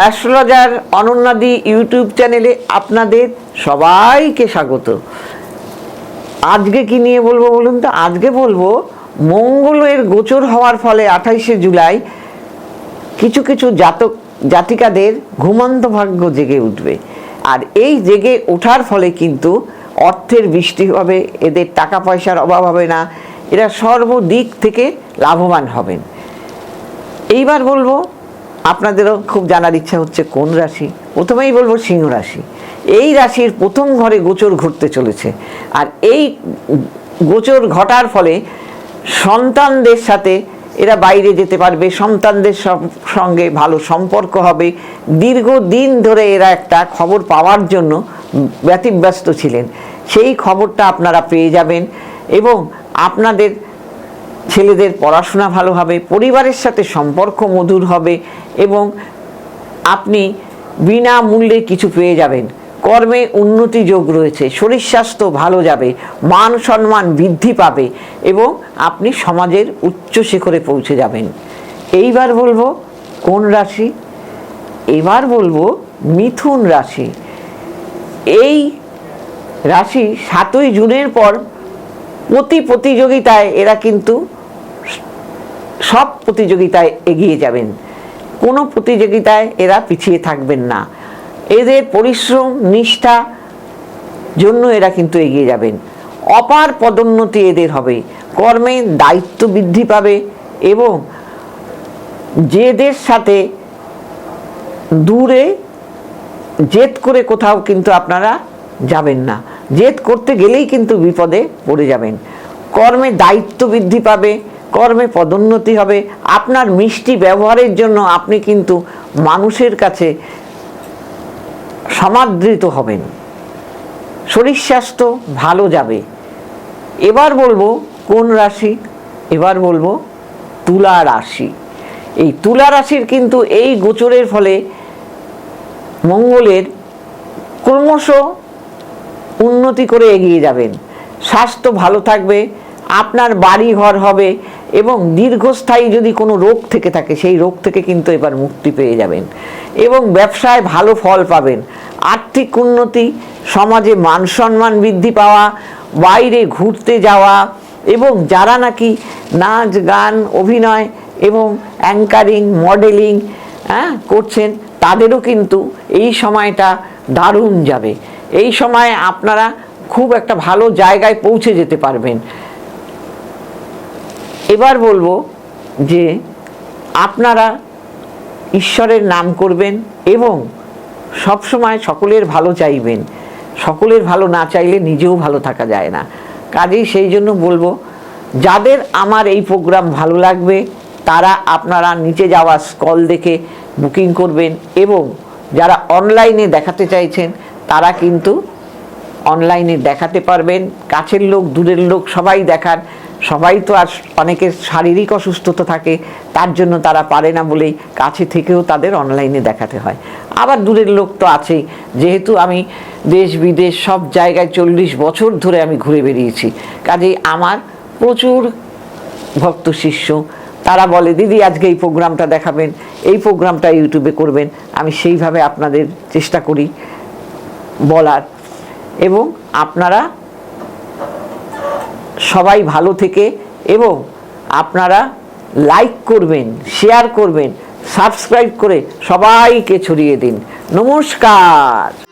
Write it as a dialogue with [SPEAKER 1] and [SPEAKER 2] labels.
[SPEAKER 1] Astrologer অনন্যাদি YouTube চ্যানেলে আপনাদের সবাইকে স্বাগত। আজকে কি নিয়ে বলব বলুন তো? আজকে বলব, মঙ্গলের গোচর হওয়ার ফলে আঠাইশে জুলাই কিছু কিছু জাতক জাতিকাদের ঘুমন্ত ভাগ্য জেগে উঠবে। আর এই জেগে ওঠার ফলে কিন্তু অর্থের বৃষ্টি হবে, এদের টাকা পয়সার অভাব হবে না, এরা সর্বদিক থেকে লাভবান হবেন। এইবার বলব আপনাদেরও খুব জানার ইচ্ছা হচ্ছে কোন রাশি? প্রথমেই বলব সিংহ রাশি। এই রাশির প্রথম ঘরে গোচর ঘটতে চলেছে। আর এই গোচর ঘটার ফলে সন্তানদের সাথে এরা বাইরে যেতে পারবে, সন্তানদের সঙ্গে ভালো সম্পর্ক হবে। দীর্ঘদিন ধরে এরা একটা খবর পাওয়ার জন্য ব্যতিব্যস্ত ছিলেন। সেই খবরটা আপনারা পেয়ে যাবেন এবং আপনাদের ছেলেদের পড়াশোনা ভালো হবে, পরিবারের সাথে সম্পর্ক মধুর হবে এবং আপনি বিনামূল্যে কিছু পেয়ে যাবেন। কর্মে উন্নতি যোগ রয়েছে, শরীর স্বাস্থ্য ভালো যাবে, মান সম্মান বৃদ্ধি পাবে এবং আপনি সমাজের উচ্চ শিখরে পৌঁছে যাবেন। এইবার বলব, কোন রাশি? এবার বলব, মিথুন রাশি। এই রাশি সাতই জুনের পর প্রতি প্রতিযোগিতায় এরা কিন্তু সব প্রতিযোগিতায় এগিয়ে যাবেন। কোনো প্রতিযোগিতায় এরা পিছিয়ে থাকবেন না। এদের পরিশ্রম, নিষ্ঠা জন্য এরা কিন্তু এগিয়ে যাবেন। অপার পদোন্নতি এদের হবে। কর্মে দায়িত্ব বৃদ্ধি পাবে এবং যেদের সাথে দূরে জেদ করে কোথাও কিন্তু আপনারা যাবেন না। জেদ করতে গেলেই কিন্তু বিপদে পড়ে যাবেন। কর্মে দায়িত্ব বৃদ্ধি পাবে, কর্মে পদোন্নতি হবে। আপনার মিষ্টি ব্যবহারের জন্য আপনি কিন্তু মানুষের কাছে সমাদৃত হবেন। শরীর স্বাস্থ্য ভালো যাবে। এবার বলব কোন রাশি? এবার বলব তুলা রাশি। এই তুলা রাশির কিন্তু এই গোচরের ফলে মঙ্গলের ক্রমশ উন্নতি করে এগিয়ে যাবেন। স্বাস্থ্য ভালো থাকবে, আপনার বাড়ি ঘর হবে এবং দীর্ঘস্থায়ী যদি কোনো রোগ থেকে থাকে, সেই রোগ থেকে কিন্তু এবার মুক্তি পেয়ে যাবেন এবং ব্যবসায় ভালো ফল পাবেন। আর্থিক উন্নতি, সমাজে মান সম্মান বৃদ্ধি পাওয়া, বাইরে ঘুরতে যাওয়া এবং যারা নাকি নাচ, গান, অভিনয় এবং অ্যাঙ্কারিং, মডেলিং হ্যাঁ করছেন, তাদেরও কিন্তু এই সময়টা দারুণ যাবে। এই সময় আপনারা খুব একটা ভালো জায়গায় পৌঁছে যেতে পারবেন। এবার বলব যে আপনারা ঈশ্বরের নাম করবেন এবং সবসময় সকলের ভালো চাইবেন। সকলের ভালো না চাইলে নিজেও ভালো থাকা যায় না। কাজেই সেই জন্য বলব, যাদের আমার এই প্রোগ্রাম ভালো লাগবে, তারা আপনারা নিচে যাওয়া স্কল দেখে বুকিং করবেন এবং যারা অনলাইনে দেখাতে চাইছেন তারা কিন্তু অনলাইনে দেখাতে পারবেন, কাছের লোক, দূরের লোক, সবাই দেখার, সবাই তো আর অনেকের শারীরিক অসুস্থতা থাকে, তার জন্য তারা পারে না বলেই কাছে থেকেও তাদের অনলাইনে দেখাতে হয়। আবার দূরের লোক তো আছেই, যেহেতু আমি দেশ, বিদেশ, সব জায়গায় চল্লিশ বছর ধরে আমি ঘুরে বেরিয়েছি কাজেই আমার প্রচুর ভক্ত শিষ্য, তারা বলে, দিদি, আজকে এই প্রোগ্রামটা দেখাবেন, এই প্রোগ্রামটা ইউটিউবে করবেন। আমি সেইভাবে আপনাদের চেষ্টা করি। বলার। এবং আপনারা সবাই ভালো থেকে এবং আপনারা লাইক করবেন শেয়ার করবেন সাবস্ক্রাইব করে সবাইকে ছড়িয়ে দিন। নমস্কার।